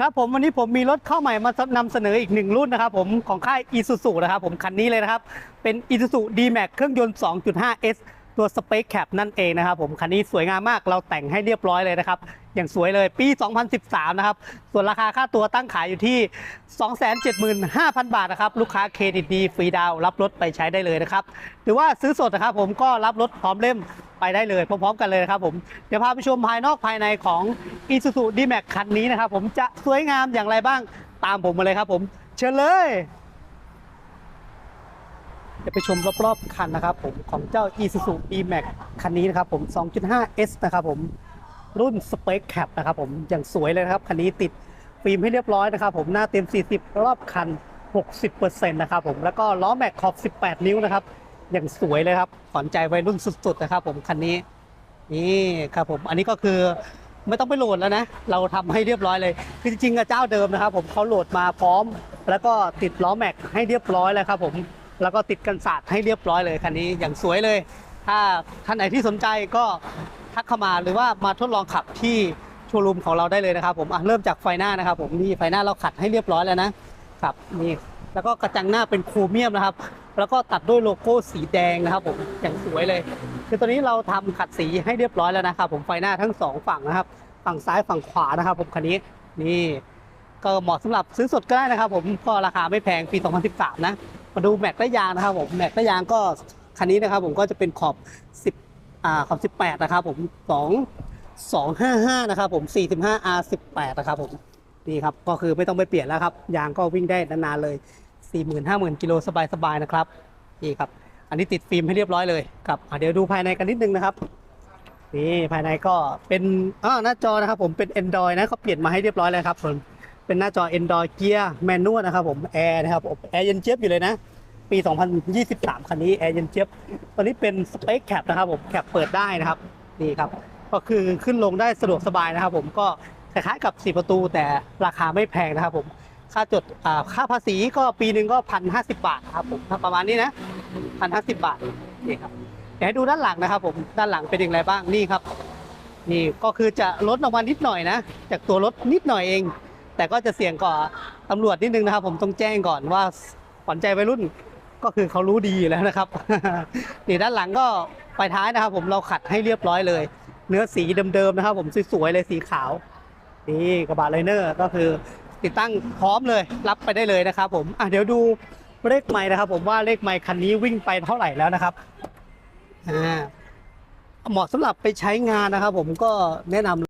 ครับผมวันนี้ผมมีรถเข้าใหม่มานำเสนออีกหนึ่งรุ่นนะครับผมของค่าย Isuzu นะครับผมคันนี้เลยนะครับ เป็น Isuzu D-Max เครื่องยนต์ 2.5S ตัว Space Cap นั่นเองนะครับผมคันนี้สวยงามมากเราแต่งให้เรียบร้อยเลยนะครับ อย่างสวยเลยปี 2013 นะครับ ส่วนราคาค่าตัวตั้งขายอยู่ที่ 275,000 บาทนะครับ ลูกค้าเครดิตดีฟรีดาวรับรถไปใช้ได้เลยนะครับ หรือว่าซื้อสดนะครับผมก็รับรถพร้อมเล่มไปได้เลยพร้อมๆกันเลยครับผม เดี๋ยวพาไปชมภายนอกภายในของ Isuzu D-Max คันนี้นะครับผมจะสวยงามอย่างไรบ้างตามผมมาเลยครับผม เชิญเลย ดี๋ยวไปชมรอบๆคันนะครับผมของเจ้า Isuzu D-Max คันนี้นะครับผม 2.5S นะครับผมรุ่น Space Cap นะครับผมอย่างสวยเลยนะครับ คันนี้ติดฟิล์มให้เรียบร้อยนะครับผมหน้าเต็ม 40 รอบคัน 60%นะครับผมแล้วก็ล้อแม็กขอบ 18 นิ้วนะครับอย่างสวยเลยครับขวัญใจวัยรุ่นสุด ๆ นะครับ ผมคันนี้นี่ครับผมอันนี้ก็คือไม่ต้องไปโหลดแล้วนะ เราทำให้เรียบร้อยเลย คือจริงๆเจ้าเดิมนะครับ ผมเขาโหลดมาพร้อม แล้วก็ติดล้อแม็กให้เรียบร้อยแล้วครับผม แล้วก็ติดกันศาสตร์ให้เรียบร้อยเลยคันนี้อย่างสวยเลย ถ้าท่านไหนที่สนใจก็ทักเข้ามาหรือว่ามาทดลองขับที่โชว์รูมของเราได้เลยนะครับ ผมอะเริ่มจากไฟหน้านะครับผมนี่ไฟหน้าเราขัดให้เรียบร้อยแล้วนะครับนี่แล้วก็กระจังหน้าเป็นโครเมียมนะครับ แล้วก็ตัดด้วยโลโก้สีแดงนะครับผมอย่างสวยเลย คือตอนนี้เราทำขัดสีให้เรียบร้อยแล้วนะครับผมไฟหน้าทั้งสองฝั่งนะครับ ฝั่งซ้ายฝั่งขวานะครับ ผมคันนี้นี่ก็เหมาะสำหรับซื้อสดก็ได้นะครับ ผมก็ราคาไม่แพงปี 2013 นะ มาดูแม็กไดยางนะครับผมแม็กไดยางก็คันนี้นะครับผมก็จะเป็นขอบ 10อ่าขอบ 18 นะครับผม 2 255 นะครับผม 45 R 18 นะครับผมนี่ครับก็คือไม่ต้องไปเปลี่ยนแล้วครับยางก็วิ่งได้นานๆเลย 40,000 50,000กิโลสบายๆนะครับนี่ครับอันนี้ติดฟิล์มให้เรียบร้อยเลยครับเดี๋ยวดูภายในกันนิดนึงนะครับนี่ภายในก็เป็นอ่าหน้าจอนะครับผมเป็น Android นะเขาเปลี่ยนมาให้เรียบร้อยแล้วครับผม เป็นหน้าจอ Android Gear Manual นะครับผมแอร์นะครับแอร์เย็นเจี๊ยบอยู่เลยนะ ปี 2023 คันนี้แอร์เย็นเจี๊ยบตอนนี้เป็น Space Cap นะครับผมแคปเปิดได้นะครับนี่ครับ ก็คือขึ้นลงได้สะดวกสบายนะครับผมก็คล้ายๆกับ 4 ประตูแต่ราคาไม่แพงนะครับผมค่าจดค่าภาษีก็ปีหนึ่งก็พันห้าสิบบาทครับผมประมาณนี้นะพันห้าสิบบาทนี่ครับเดี๋ยวดูด้านหลังนะครับ ผมด้านหลังเป็นอย่างไรบ้างนี่ครับ นี่ก็คือจะลดออกมานิดหน่อยนะ จากตัวรถนิดหน่อยเอง แต่ก็จะเสี่ยงก่อตำรวจนิดนึงนะครับ ผมต้องแจ้งก่อนว่าขวัญใจวัยรุ่นก็คือเขารู้ดีแล้วนะครับนี่ด้านหลังก็ไปท้ายนะครับ ผมเราขัดให้เรียบร้อยเลย เนื้อสีเดิมๆนะครับ ผมสวยๆเลยสีขาวนี่กระบะไลเนอร์ก็คือติดตั้งพร้อมเลยรับไปได้เลยนะครับผมอะเดี๋ยวดูเลขไม้นะครับ ผมว่าเลขไม้คันนี้วิ่งไปเท่าไหร่แล้วนะครับอ่าเหมาะสำหรับไปใช้งานนะครับ ผมก็แนะนำ